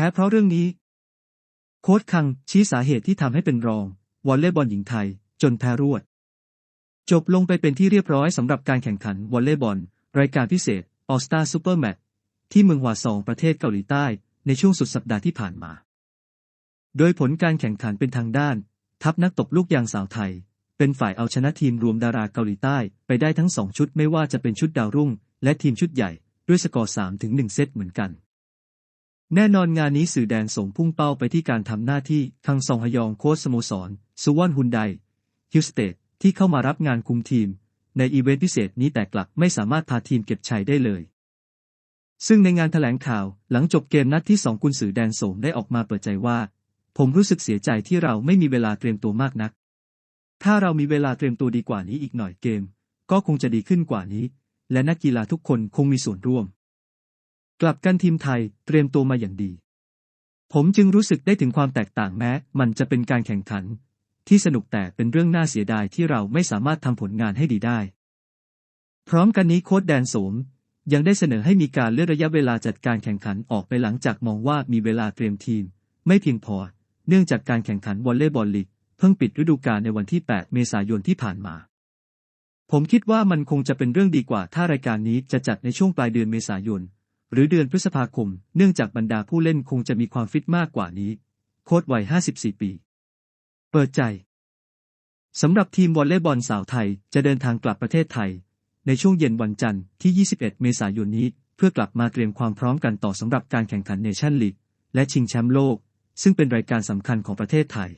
พ้เพราะเรื่องนี้ โค้ชคังชี้สาเหตุที่ทำให้เป็นรอง วอลเลย์บอลหญิงไทย จนแพ้รวด จบลงไปเป็นที่เรียบร้อยสำหรับการแข่งขันวอลเลย์บอล รายการพิเศษออสตาซูเปอร์แมตที่เมืองฮวาซองประเทศเกาหลีใต้ในช่วงสุดสัปดาห์ที่ผ่านมา โดยผลการแข่งขันเป็นทางด้าน ทัพนักตบลูกยางสาวไทย เป็นฝ่ายเอาชนะทีมรวมดาราเกาหลีใต้ไปได้ทั้งสองชุดไม่ว่าจะเป็นชุดดาวรุ่ง และทีมชุดใหญ่ด้วยสกอร์3ถึง1เซตเหมือนกัน แน่นอนงานนี้สื่อแดนส่งพุ่งเป้าไปที่การทำหน้าที่คังซองฮยองโค้ชสโมสรสุวรรณฮุนไดฮิวสเตดที่เข้ามารับงานคุมทีม ในอีเวนต์พิเศษนี้แต่กลับไม่สามารถพาทีมเก็บชัยได้เลย ซึ่งในงานถแถลงข่าวหลังจบเกมนัดที่สองกุนสือแดนโสมได้ออกมาเปิดใจว่า ผมรู้สึกเสียใจที่เราไม่มีเวลาเตรียมตัวมากนัก ถ้าเรามีเวลาเตรียมตัวดีกว่านี้อีกหน่อยเกม ก็คงจะดีขึ้นกว่านี้ และนักกีฬาทุกคนคงมีส่วนร่วม กลับกันทีมไทยเตรียมตัวมาอย่างดี ผมจึงรู้สึกได้ถึงความแตกต่างแม้ มันจะเป็นการแข่งขัน ที่สนุกแต่เป็นเรื่องน่าเสียดายที่เราไม่สามารถทำผลงานให้ดีได้ พร้อมกันนี้โค้ดแดนสมยังได้เสนอให้มีการเลื่อนระยะเวลาจัดการแข่งขันออกไปหลังจากมองว่ามีเวลาเตรียมทีม ไม่เพียงพอ เนื่องจากการแข่งขันวอลเลย์บอลลีกเพิ่งปิดฤดูกาลในวันที่ 8 เมษายนที่ผ่านมา ผมคิดว่ามันคงจะเป็นเรื่องดีกว่าถ้ารายการนี้จะจัดในช่วงปลายเดือนเมษายน หรือเดือนพฤษภาคม เนื่องจากบรรดาผู้เล่นคงจะมีความฟิตมากกว่านี้ โค้ดวัย 54 ปี เปิดใจสำหรับทีมวอลเลย์บอลสาวไทยจะเดินทางกลับประเทศไทย ในช่วงเย็นวันจันทร์ที่ 21 เมษายนนี้ เพื่อกลับมาเตรียมความพร้อมกันต่อสำหรับการแข่งขันเนชั่นลีกและชิงแชมป์โลก ซึ่งเป็นรายการสำคัญของประเทศไทย